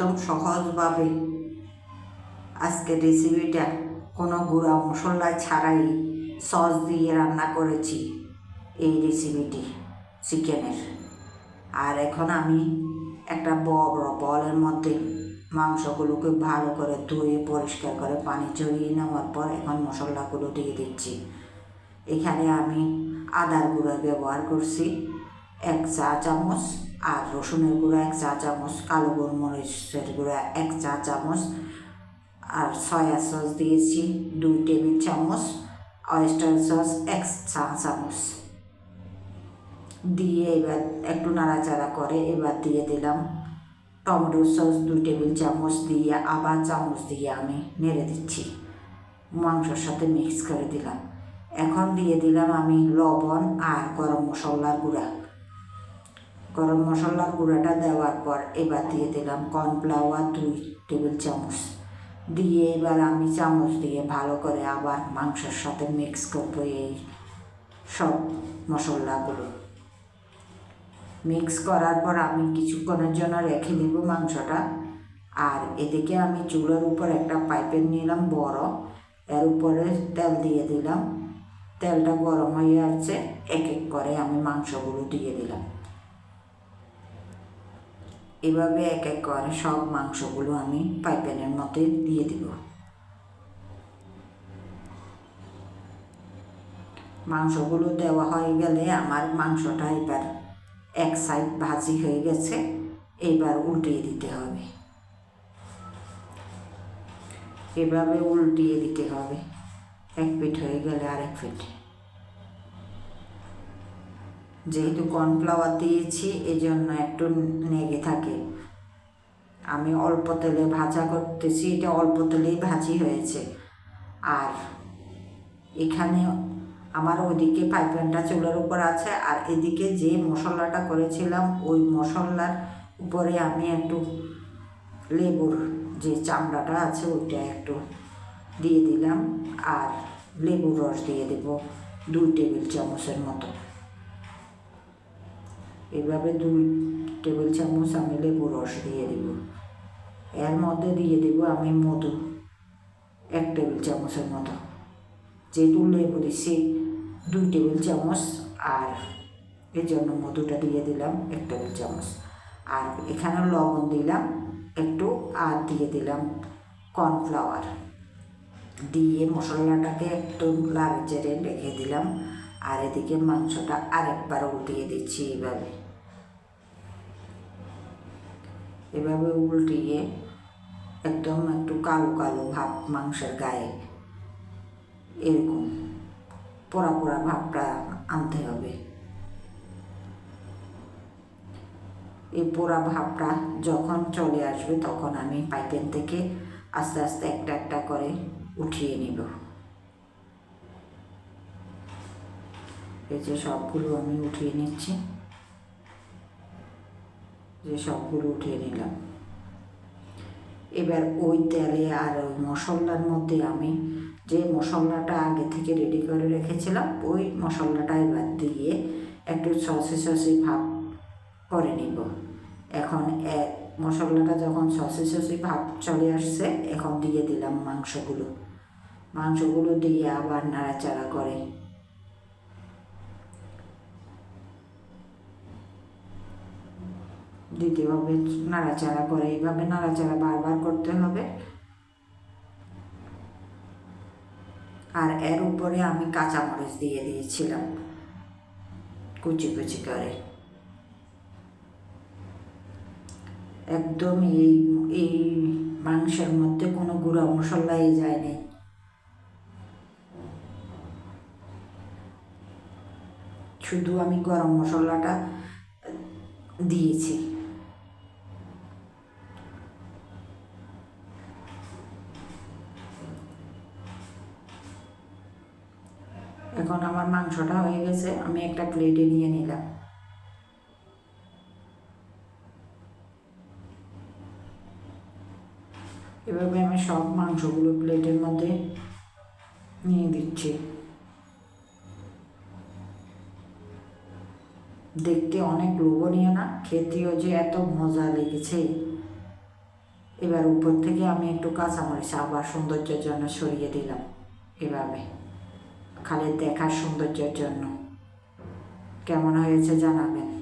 একদম সহজভাবে আজকে রেসিপিটা কোনো গুঁড়া মশলা ছাড়াই সস দিয়ে রান্না করেছি এই রেসিপিটি চিকেনের আর এখন আমি একটা বড় বলের মধ্যে মাংসগুলোকে ভালো করে ধুয়ে পরিষ্কার করে পানি চড়িয়ে নেওয়ার পর এখন মশলাগুলো দিয়ে দিচ্ছি। এখানে আমি আদার গুঁড়া ব্যবহার করছি, এক চা চামচ আর রসুনের গুঁড়া, এক চা চামচ, কালো গোলমরিচের গুঁড়া, এক চা চামচ আর সয়া সস দিয়েছি, দুই টেবিল চামচ অয়েস্টার সস এক চা চামচ। দিয়ে এবার একটু নাড়াচাড়া করে এবার দিয়ে দিলাম টমেটো সস দুই টেবিল চামচ দিয়ে আবার চামচ দিয়ে আমি নেড়ে দিচ্ছি। মাংসর সাথে মিক্স করে দিলাম। এখন দিয়ে দিলাম আমি লবণ আর গরম মশলার গুঁড়া। গরম মশলার গুঁড়াটা দেওয়ার পর এবার দিয়ে দিলাম কর্নফ্লাওয়ার দুই টেবিল চামচ। দিয়ে এবার আমি চামচ দিয়ে ভালো করে আবার মাংসের সাথে মিক্স করব এই সব মশলাগুলো। মিক্স করার পর আমি কিছুক্ষণের জন্য রেখে দিব মাংসটা। আর এদিকে আমি চুলার উপর একটা পাইপের নিলাম বড়। এর উপরে তেল দিয়ে দিলাম। তেলটা গরম হয়ে আসছে। এক এক করে আমি মাংসগুলো দিয়ে দিলাম। এভাবে এক এক করে সব মাংসগুলো আমি পাইপেনের মধ্যে দিয়ে দিব। মাংসগুলো দেওয়া হয়ে গেলে আমার মাংসটা এবার এক সাইড ভাজি হয়ে গেছে, এবার উল্টিয়ে দিতে হবে। এভাবে উল্টিয়ে দিতে হবে। এক পিঠ হয়ে গেলে আরেক পিঠ। যেহেতু কর্নফ্লাওয়ার দিয়েছি এই জন্য একটু নেগে থাকে। আমি অল্প তেলে ভাজা করতেছি, এটা অল্প তেলেই ভাজি হয়েছে। আর এখানে আমার ওইদিকে পাইপেনটা চুলার উপর আছে, আর এদিকে যে মশলাটা করেছিলাম, ওই মশলার উপরে আমি একটু লেবুর যে চামড়াটা আছে, ওইটা একটু দিয়ে দিলাম। আর লেবুর রস দিয়ে দেব, দুই টেবিল চামচের মতো। এভাবে দুই টেবিল চামচ আমি লেবু রস দিয়ে দেব। এর মধ্যে দিয়ে দেব আমি মধু, এক টেবিল চামচের মতো। যেহেতু লেবু দিচ্ছি দুই টেবিল চামচ আর এর জন্য মধুটা দিয়ে দিলাম এক টেবিল চামচ। আর এখানে লবণ দিলাম, একটু আর দিয়ে দিলাম কর্নফ্লাওয়ার। দিয়ে মশলাটাকে একটু লাল চেড়ে রেখে দিলাম। আর এদিকে মাংসটা আরেকবার উল্টিয়ে দিচ্ছি এইভাবে এভাবে উল্টিয়ে একদম একটু কালো কালো ভাব মাংসের গায়ে। এরকম পোড়া পোড়া ভাবটা আনতে হবে। এই পোড়া ভাবটা যখন চলে আসবে তখন আমি পাইপেন থেকে আস্তে আস্তে একটা একটা করে উঠিয়ে নিব। এই যে সবগুলো আমি উঠিয়ে নিচ্ছি, যে সবগুলো উঠিয়ে নিলাম। এবার ওই তেলে আর ওই মশলার মধ্যে আমি যে মশলাটা আগে থেকে রেডি করে রেখেছিলাম, ওই মশলাটা এবার দিয়ে একটু সসে সসে ভাব করে নিব। এখন মশলাটা যখন সসে সসে ভাব চলে আসছে, এখন দিয়ে দিলাম মাংসগুলো। মাংসগুলো দিয়ে আবার নাড়াচাড়া করে দিতে হবে নাড়াচাড়া করে, এইভাবে নাড়াচাড়া বারবার করতে হবে। আর এর উপরে আমি কাঁচামরিচ দিয়ে দিয়েছিলাম, কুচি কুচি করে। একদম এই এই মাংসের মধ্যে কোনো গুঁড়া মশলাই যায়নি। শুধু আমি গরম মশলাটা দিয়েছি। এখন আমার মাংসটা হয়ে গেছে, আমি একটা প্লেটে নিয়ে নিলাম। এভাবে আমি সব মাংসগুলো প্লেটের মধ্যে নিয়ে দিচ্ছি। দেখতে অনেক লোভনীয় না? খেতেও যে এত মজা লেগেছে। এবার উপর থেকে আমি একটু কাঁচামরিচ আবার সৌন্দর্যের জন্য সরিয়ে দিলাম, এভাবে। খালি দেখার সৌন্দর্যের জন্য। কেমন হয়েছে জানাবেন?